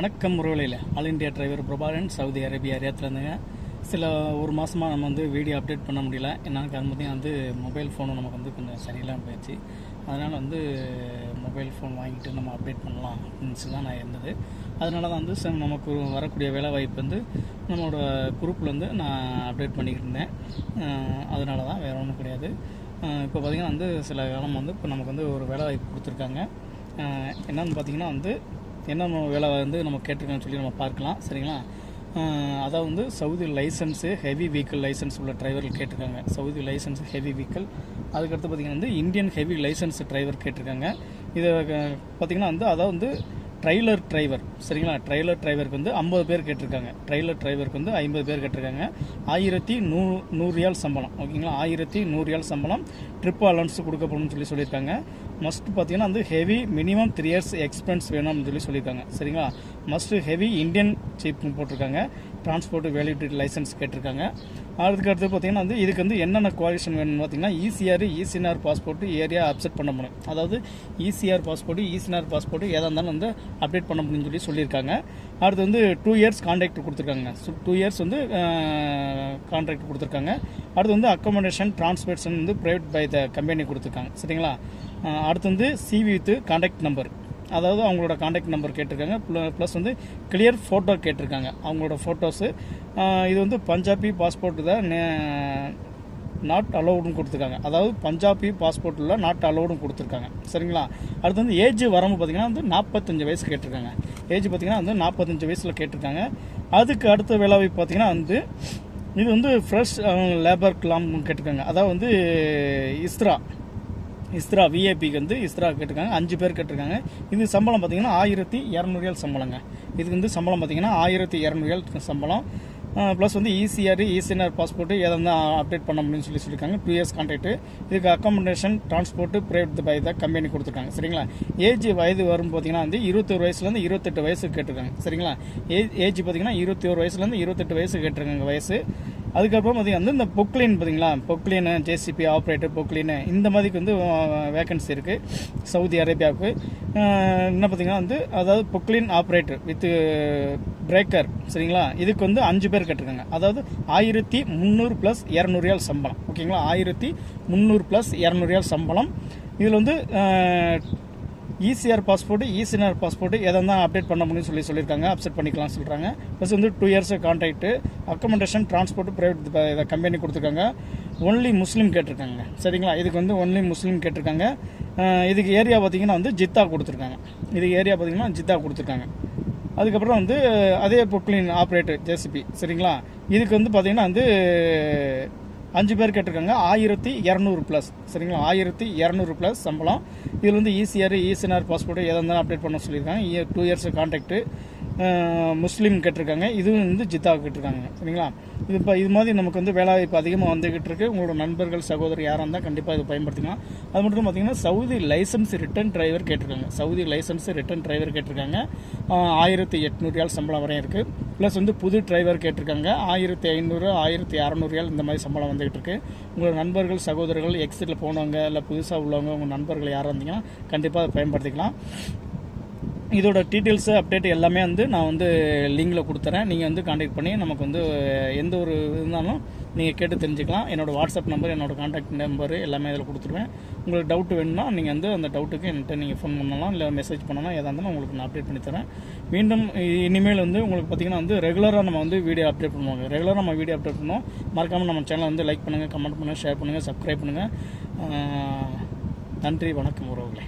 வணக்கம் முரளியில் all India driver Prabhakaran Saudi Arabia ஏரியாத்தில் இருந்துங்க சில ஒரு மாதமாக நம்ம வந்து வீடியோ அப்டேட் பண்ண முடியல. என்னன்னு காரணம் பார்த்தீங்கன்னா வந்து மொபைல் ஃபோனும் நமக்கு வந்து கொஞ்சம் சரியில்லாமல் போயிடுச்சு. அதனால் வந்து மொபைல் ஃபோன் வாங்கிட்டு நம்ம அப்டேட் பண்ணலாம் அப்படின்னு தான் நான் இருந்தது. அதனால தான் வந்து சார் நமக்கு வரக்கூடிய வேலை வாய்ப்பு வந்து நம்மளோட குரூப்பில் வந்து நான் அப்டேட் பண்ணிக்கிட்டு இருந்தேன். அதனால தான் வேறு ஒன்றும் கிடையாது. இப்போ பார்த்திங்கன்னா வந்து சில காலம் வந்து இப்போ நமக்கு வந்து ஒரு வேலை வாய்ப்பு கொடுத்துருக்காங்க. என்னன்னு பார்த்தீங்கன்னா வந்து என்னென்ன வேலை வந்து நம்ம கேட்டிருக்கோம்னு சொல்லி நம்ம பார்க்கலாம். சரிங்களா? அதாவது வந்து Saudi licence heavy vehicle licence உள்ள டிரைவர்கள் கேட்டிருக்காங்க. Saudi licence heavy vehicle. அதுக்கடுத்து பார்த்திங்கன்னா வந்து இந்தியன் ஹெவி லைசன்ஸ் டிரைவர் கேட்டிருக்காங்க. இதை பார்த்திங்கன்னா வந்து அதாவது வந்து ட்ரைலர் டிரைவர் சரிங்களா? ட்ரைலர் டிரைவருக்கு வந்து ஐம்பது பேர் கேட்டிருக்காங்க. ட்ரைலர் டிரைவருக்கு வந்து ஐம்பது பேர் கேட்டிருக்காங்க. ஆயிரத்தி நூ நூறு ரியால் சம்பளம் ஓகேங்களா? ஆயிரத்தி நூறு ரியால் சம்பளம் ட்ரிப் அலவன்ஸ் கொடுக்கப்படும்னு சொல்லி சொல்லியிருக்காங்க. மஸ்ட் பார்த்தீங்கன்னா வந்து heavy minimum three years expense வேணும்னு சொல்லி சொல்லியிருக்காங்க. சரிங்களா? மஸ்ட் ஹெவி இந்தியன் சீப் போட்டிருக்காங்க. டிரான்ஸ்போர்ட் வேலிடிட்டி லைசன்ஸ் கேட்டிருக்காங்க. அதுக்கு அடுத்து பார்த்தீங்கன்னா வந்து இதுக்கு வந்து என்னென்ன குவாலிஃபிகேஷன் வேணும்னு பார்த்தீங்கன்னா ECR ECR passport area upset பண்ண முடியும். அதாவது ஈசிஆர் பாஸ்போர்ட் ஈசிஆர் பாஸ்போர்ட் எதாக இருந்தாலும் வந்து அப்டேட் பண்ண முடியும்னு சொல்லி சொல்லியிருக்காங்க. அடுத்து வந்து டூ இயர்ஸ் கான்ட்ராக்ட் கொடுத்துருக்காங்க. ஸோ டூ இயர்ஸ் வந்து கான்ட்ராக்ட் கொடுத்துருக்காங்க. அடுத்து வந்து அக்கமடேஷன் டிரான்ஸ்போர்ட்ஸன் வந்து ப்ரைவேட் பை த கம்பெனி கொடுத்துருக்காங்க. சரிங்களா? அடுத்து வந்து சிவி வித்து கான்டாக்ட் நம்பர் அதாவது அவங்களோட காண்டாக்ட் நம்பர் கேட்டிருக்காங்க. ப்ளஸ் வந்து கிளியர் ஃபோட்டோ கேட்டிருக்காங்க. அவங்களோட ஃபோட்டோஸு இது வந்து பஞ்சாபி பாஸ்போர்ட்டு தான் நாட் அலௌடுன்னு கொடுத்துருக்காங்க. அதாவது பஞ்சாபி பாஸ்போர்ட்டில் நாட் அலௌடும் கொடுத்துருக்காங்க. சரிங்களா? அடுத்து வந்து ஏஜ் வரம்பு பார்த்தீங்கன்னா வந்து நாற்பத்தஞ்சு வயசு கேட்டிருக்காங்க. ஏஜ் பார்த்தீங்கன்னா வந்து நாற்பத்தஞ்சு வயசில் கேட்டிருக்காங்க. அதுக்கு அடுத்த வேலைவாய்ப்பு பார்த்தீங்கன்னா வந்து இது வந்து ஃப்ரெஷ் லேபர் கிளாம் கேட்டிருக்காங்க. அதாவது வந்து இஸ்ரா. இஸ்ரா விஏபிக்கு வந்து இஸ்ரா கேட்டிருக்காங்க. அஞ்சு பேர் கேட்டிருக்காங்க. இது சம்பளம் பார்த்தீங்கன்னா ஆயிரத்தி இரநூறுவால் சம்பளங்க. இதுக்கு வந்து சம்பளம் பார்த்தீங்கன்னா ஆயிரத்தி இரநூறுவால் சம்பளம். ப்ளஸ் வந்து இசிஆர் இசிஎன்ஆர் பாஸ்போர்ட்டு எதை வந்து அப்டேட் பண்ண முடியும்னு சொல்லி சொல்லியிருக்காங்க. டூ இயர்ஸ் கான்ட்ராக்ட் இதுக்கு அக்காமடேஷன் டிரான்ஸ்போர்ட்டு ப்ரைவேட் பை தான் கம்பெனி கொடுத்துருக்காங்க. சரிங்களா? ஏஜ் வயது வரும் பார்த்தீங்கன்னா வந்து இருபத்தொரு வயசுலேருந்து இருபத்தெட்டு வயசு கேட்டிருக்காங்க. சரிங்களா? ஏஜ் ஏஜ் பார்த்தீங்கன்னா இருபத்தி ஒரு வயசுலேருந்து இருபத்தெட்டு வயசு கேட்டிருக்காங்க வயசு. அதுக்கப்புறம் பார்த்தீங்கன்னா வந்து இந்த பொக்லின் பார்த்தீங்களா? பொக்லின் ஜேசிபி ஆப்ரேட்டர் பொக்லின் இந்த மாதிரிக்கு வந்து வேகன்சி இருக்குது சவுதி அரேபியாவுக்கு என்ன பார்த்தீங்கன்னா வந்து அதாவது பொக்லின் ஆப்ரேட்டர் வித்து பிரேக்கர் சரிங்களா? இதுக்கு வந்து அஞ்சு பேர் கேட்டிருக்காங்க. அதாவது ஆயிரத்தி முந்நூறு ப்ளஸ் இரநூறுயால் சம்பளம். ஓகேங்களா? ஆயிரத்தி முந்நூறு ப்ளஸ் இரநூறுயால் சம்பளம். இதில் வந்து இசிஆர் பாஸ்போர்ட் இசிஆர் பாஸ்போர்ட்டு எதை தான் அப்டேட் பண்ண முடியும்னு சொல்லி சொல்லியிருக்காங்க. அப்செட் பண்ணிக்கலாம் சொல்கிறாங்க ப்ளஸ் வந்து two years contract accommodation transport private company கொடுத்துருக்காங்க. ஒன்லி முஸ்லீம் கேட்டிருக்காங்க. சரிங்களா? இதுக்கு வந்து ஒன்லி முஸ்லீம் கேட்டிருக்காங்க. இதுக்கு ஏரியா பார்த்தீங்கன்னா வந்து ஜித்தா கொடுத்துருக்காங்க. இதுக்கு ஏரியா பார்த்தீங்கன்னா ஜித்தா கொடுத்துருக்காங்க. அதுக்கப்புறம் வந்து அதே பொக்லின் ஆப்ரேட்டர் ஜேசிபி சரிங்களா? இதுக்கு வந்து பார்த்தீங்கன்னா வந்து அஞ்சு பேர் கேட்டிருக்காங்க. ஆயிரத்தி இரநூறு ப்ளஸ் சரிங்களா? ஆயிரத்தி இரநூறு ப்ளஸ் சம்பளம். இதில் வந்து ஈசிஆர் ஈசிஆர் பாஸ்போர்ட் எதாக இருந்தாலும் அப்டேட் பண்ண சொல்லியிருக்காங்க. டூ இயர்ஸ் கான்ட்ராக்ட்டு முஸ்லீம் கேட்டிருக்காங்க. இதுவும் வந்து ஜித்தா கேட்டிருக்காங்க. சரிங்களா? இது இப்போ இது மாதிரி நமக்கு வந்து வேலைவாய்ப்பு அதிகமாக வந்துகிட்டு இருக்கு. உங்களோட நண்பர்கள் சகோதரர் யாராக இருந்தால் கண்டிப்பாக இதை பயன்படுத்திக்கலாம். அது மட்டும் பார்த்தீங்கன்னா சவுதி லைசன்ஸ் ரிட்டன் டிரைவர் கேட்டிருக்காங்க. சவுதி லைசன்ஸ் ரிட்டன் டிரைவர் கேட்டிருக்காங்க. ஆஹ் ஆயிரத்தி எட்நூறுயால் சம்பளம் வரையும் இருக்குது ப்ளஸ் வந்து புது டிரைவர் கேட்டிருக்காங்க. ஆயிரத்தி ஐநூறு ஆயிரத்தி அறநூறுயால் இந்த மாதிரி சம்பளம் வந்துகிட்டு இருக்கு. உங்களோட நண்பர்கள் சகோதரர்கள் எக்ஸிட்டில் போனவங்க இல்லை புதுசாக உள்ளவங்க உங்கள் நண்பர்கள் யாராக இருந்தீங்கன்னா கண்டிப்பாக அதை பயன்படுத்திக்கலாம். இதோட டீட்டெயில்ஸு அப்டேட் எல்லாமே வந்து நான் வந்து லிங்கில் கொடுத்துறேன். நீங்கள் வந்து காண்டாக்ட் பண்ணி நமக்கு வந்து எந்த ஒரு இருந்தாலும் நீங்கள் கேட்டு தெரிஞ்சுக்கலாம். என்னோடய வாட்ஸ்அப் நம்பர் என்னோடய காண்டாக்ட் நம்பர் எல்லாமே இதில் கொடுத்துருவேன். உங்களுக்கு டவுட் வேணும்னா நீங்கள் வந்து அந்த டவுட்டுக்கு என்கிட்ட நீங்கள் ஃபோன் பண்ணலாம் இல்லை மெசேஜ் பண்ணலாம் எதாக இருந்தாலும் உங்களுக்கு நான் அப்டேட் பண்ணி தரேன். மீண்டும் இனிமேல் வந்து உங்களுக்கு பார்த்தீங்கன்னா வந்து ரெகுலராக நம்ம வந்து வீடியோ அப்டேட் பண்ணுவாங்க. ரெகுலராக நம்ம வீடியோ அப்டேட் பண்ணுவோம். மறக்காமல் நம்ம சேனலை வந்து லைக் பண்ணுங்கள் கமெண்ட் பண்ணுங்கள் ஷேர் பண்ணுங்கள் சப்ஸ்கிரைப் பண்ணுங்கள் நன்றி வணக்கம் உறவுகளே.